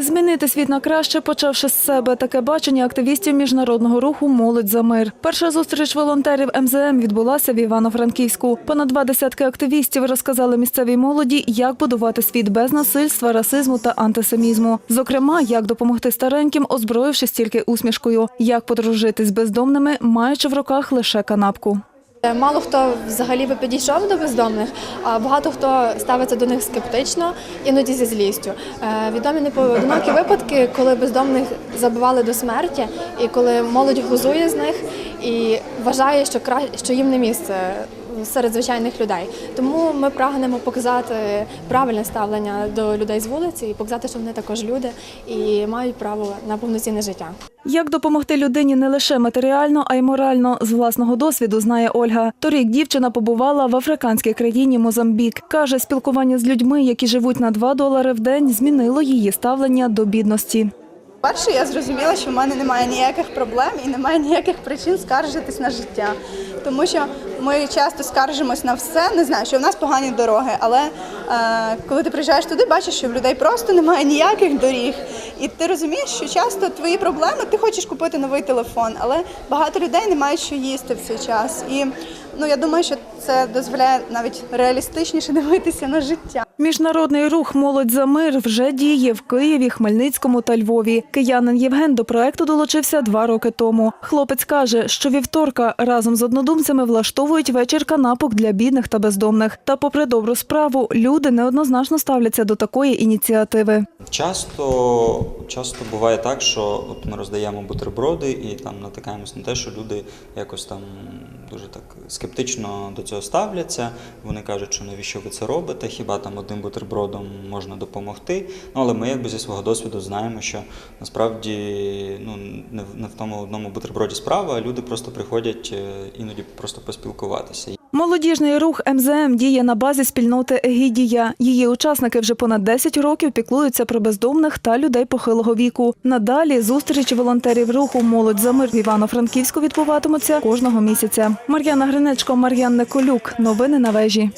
Змінити світ на краще, почавши з себе. Таке бачення активістів міжнародного руху Молодь за мир. Перша зустріч волонтерів МЗМ відбулася в Івано-Франківську. Понад два десятки активістів розказали місцевій молоді, як будувати світ без насильства, расизму та антисемізму. Зокрема, як допомогти стареньким, озброївшись тільки усмішкою, як подружити з бездомними, маючи в руках лише канапку. Е, Мало хто взагалі би підійшов до бездомних, а багато хто ставиться до них скептично, іноді зі злістю. Е, Відомі непоодинокі випадки, коли бездомних забивали до смерті, і коли молодь глузує з них і вважає, що що їм не місце серед звичайних людей. Тому ми прагнемо показати правильне ставлення до людей з вулиці і показати, що вони також люди і мають право на повноцінне життя. Як допомогти людині не лише матеріально, а й морально з власного досвіду знає Ольга. Торік дівчина побувала в африканській країні Мозамбік. каже, спілкування з людьми, які живуть на 2 долари в день, змінило її ставлення до бідності. Перше, я зрозуміла, що в мене немає ніяких проблем і немає ніяких причин скаржитись на життя. Тому що ми часто скаржимось на все, не знаю, що в нас погані дороги, але коли ти приїжджаєш туди, бачиш, що в людей просто немає ніяких доріг. І ти розумієш, що часто твої проблеми, ти хочеш купити новий телефон, але багато людей не мають що їсти в цей час. І ну я думаю, що це дозволяє навіть реалістичніше дивитися на життя. Міжнародний рух Молодь за мир вже діє в Києві, Хмельницькому та Львові. Киянин Євген до проекту долучився два роки тому. Хлопець каже, що вівторка разом з однодумцями влаштовують вечір канапок для бідних та бездомних. Та, попри добру справу, люди неоднозначно ставляться до такої ініціативи. Часто, часто буває так, що от ми роздаємо бутерброди і там натикаємось на те, що люди якось там дуже так скептично до цього ставляться. Вони кажуть, що навіщо ви це робите, хіба там одним бутербродом можна допомогти. Ну але ми якби зі свого досвіду знаємо, що насправді ну, не в- не в тому одному бутерброді справа, а люди просто приходять е, іноді просто поспілкуватися. Молодіжний рух МЗМ діє на базі спільноти Егідія. Її учасники вже понад 10 років піклуються про бездомних та людей похилого віку. Надалі зустріч волонтерів руху Молодь за мир в Івано-Франківську відбуватимуться кожного місяця. Мар'яна Гринечко, Мар'ян Неколюк. Новини на вежі.